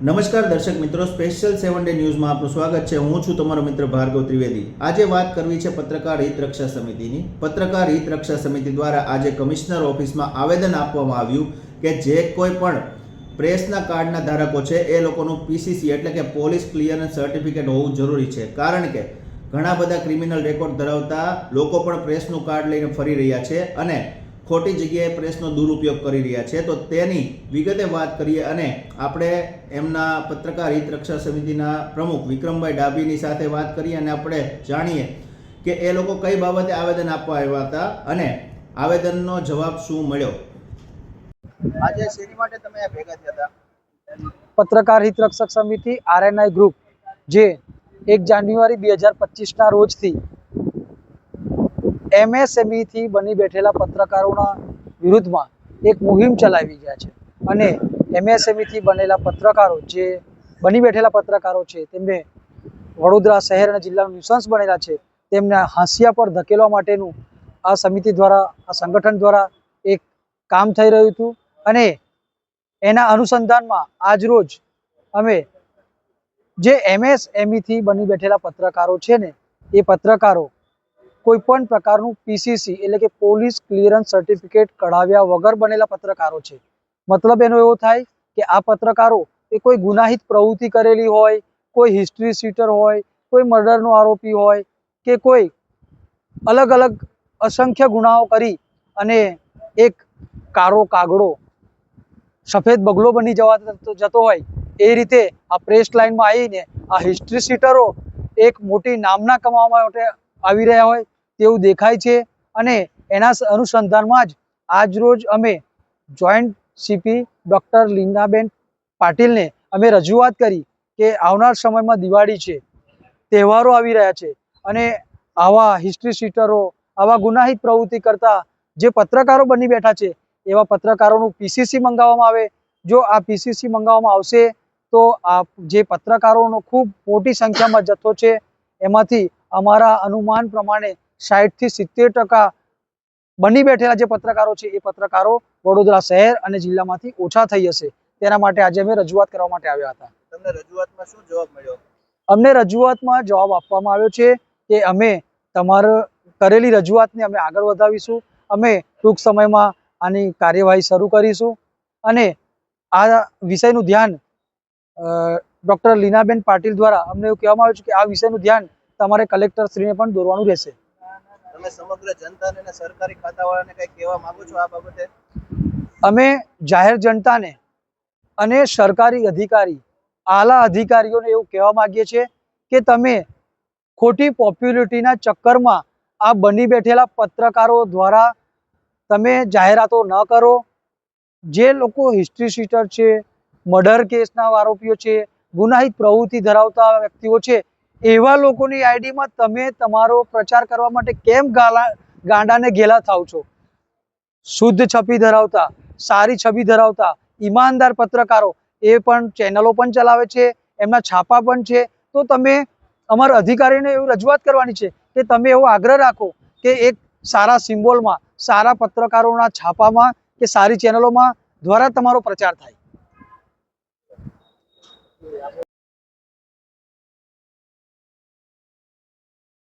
નમસ્કાર દર્શક મિત્રો, સ્પેશિયલ સેવન ડે ન્યૂઝમાં આપનું સ્વાગત છે. હું છું તમારો મિત્ર ભાર્ગવ ત્રિવેદી. આજે વાત કરવી છે પત્રકાર હિત રક્ષા સમિતિની. પત્રકાર હિત રક્ષા સમિતિ દ્વારા આજે કમિશનર ઓફિસમાં આવેદન આપવામાં આવ્યું કે જે કોઈ પણ પ્રેસના કાર્ડના ધારકો છે, એ લોકોનું પીસીસી એટલે કે પોલીસ ક્લિયરન્સ સર્ટિફિકેટ હોવું જરૂરી છે. કારણ કે ઘણા બધા ક્રિમિનલ રેકોર્ડ ધરાવતા લોકો પણ પ્રેસનું કાર્ડ લઈને ફરી રહ્યા છે અને ખોટી જગ્યાએ પ્રેસનો દુરુપયોગ કરી રહ્યા છે તો તેની વિગતે વાત કરીએ અને આપણે એમના પત્રકાર હિત રક્ષા સમિતિના પ્રમુખ વિક્રમભાઈ ડાભીની સાથે વાત કરીએ અને આપણે જાણીએ કે એ લોકો કઈ બાબતે આવેદન આપવા આવ્યા હતા અને આવેદનનો જવાબ શું મળ્યો. આજે શેની માટે તમે ભેગા થયા હતા? પત્રકાર હિત રક્ષક સમિતિ આરએનઆઈ ગ્રુપ જે એક જાન્યુઆરી બે હજાર પચીસના રોજથી એમએસએમઈ થી બની બેઠેલા પત્રકારોના વિરુદ્ધમાં એક મુહિમ ચલાવી રહ્યા છે. અને એમએસએમઈથી બનેલા પત્રકારો જે બની બેઠેલા પત્રકારો છે, તેમને વડોદરા શહેર અને જિલ્લાનું ન્યુસન્સ બનેલા છે, તેમને હાંસિયા પર ધકેલવા માટેનું આ સમિતિ દ્વારા, આ સંગઠન દ્વારા એક કામ થઈ રહ્યું હતું. અને એના અનુસંધાનમાં આજરોજ અમે જે એમએસએમઈથી બની બેઠેલા પત્રકારો છે ને, એ પત્રકારો કોઈ પણ પ્રકારનું પીસીસી એટલે કે પોલીસ ક્લિયરન્સ સર્ટિફિકેટ કઢાવ્યા વગર બનેલા પત્રકારો છે. મતલબ એનો એવો થાય કે આ પત્રકારો એ કોઈ ગુનાહિત પ્રવૃત્તિ કરેલી હોય, કોઈ હિસ્ટ્રી શીટર હોય, કોઈ મર્ડરનો આરોપી હોય કે કોઈ અલગ અલગ અસંખ્ય ગુનાઓ કરી અને એક કારો કાગડો સફેદ બગલો બની જવા જતો હોય એ રીતે આ પ્રેસ લાઇનમાં આવીને આ હિસ્ટ્રી શીટરો એક મોટી નામના કમાવા માટે આવી રહ્યા હોય તેવું દેખાય છે અને એના અનુસંધાનમાં જ આજરોજ અમે જોઈન્ટ સીપી ડૉક્ટર લીનાબેન પાટીલને અમે રજૂઆત કરી કે આવનાર સમયમાં દિવાળી છે, તહેવારો આવી રહ્યા છે અને આવા હિસ્ટ્રી શીટરો આવા ગુનાહિત પ્રવૃત્તિ કરતા જે પત્રકારો બની બેઠા છે, એવા પત્રકારોનું પીસીસી મંગાવવામાં આવે. જો આ પીસીસી મંગાવવામાં આવશે તો આ જે પત્રકારોનો ખૂબ મોટી સંખ્યામાં જથ્થો છે, એમાંથી અમારા અનુમાન પ્રમાણે સાઠથી સિત્તેર ટકા બની બેઠેલા જે પત્રકારો છે એ પત્રકારો વડોદરા શહેર અને જિલ્લામાંથી ઓછા થઈ જશે. તેના માટે આજે અમે રજૂઆત કરવા માટે આવ્યા હતા. તમને રજૂઆતમાં શું જવાબ મળ્યો? અમને રજૂઆતમાં જવાબ આપવામાં આવ્યો છે કે અમે તમારો કરેલી રજૂઆતને અમે આગળ વધાવીશું. અમે ટૂંક સમયમાં આની કાર્યવાહી શરૂ કરીશું. અને આ વિષયનું ધ્યાન ડૉક્ટર લીનાબેન પાટીલ દ્વારા અમને એવું કહેવામાં આવ્યું છે કે આ વિષયનું ધ્યાન તમારે કલેક્ટરશ્રીને પણ દોરવાનું રહેશે. તમે સમગ્ર જનતાને અને સરકારી ખાતાવાળાને કંઈ કહેવા માંગો છો આ બાબતે? અમે જાહેર જનતાને અને સરકારી અધિકારી, આલા અધિકારીઓને એવું કહેવા માંગીએ છીએ કે તમે ખોટી પોપ્યુલિટીના ચક્કરમાં આ બની બેઠેલા પત્રકારો દ્વારા તમે જાહેરાતો ન કરો. જે લોકો હિસ્ટ્રી શીટર છે મર્ડર કેસના આરોપીઓ છે, ગુનાહિત પ્રવૃત્તિ ધરાવતા વ્યક્તિઓ છે એવા લોકોની આઈડીમાં તમે તમારો પ્રચાર કરવા માટે કેમ ગાલા ગાંડાને ઘેલા થાવ છો? શુદ્ધ છબી ધરાવતા, સારી છબી ધરાવતા, ઈમાનદાર પત્રકારો, એ પણ ચેનલો પણ ચલાવે છે, એમના છાપા પણ છે. તો તમે અમારા અધિકારીને એવું રજૂઆત કરવાની છે કે તમે એવો આગ્રહ રાખો કે એક સારા સિમ્બોલમાં, સારા પત્રકારોના છાપામાં કે સારી ચેનલોમાં દ્વારા તમારો પ્રચાર થાય.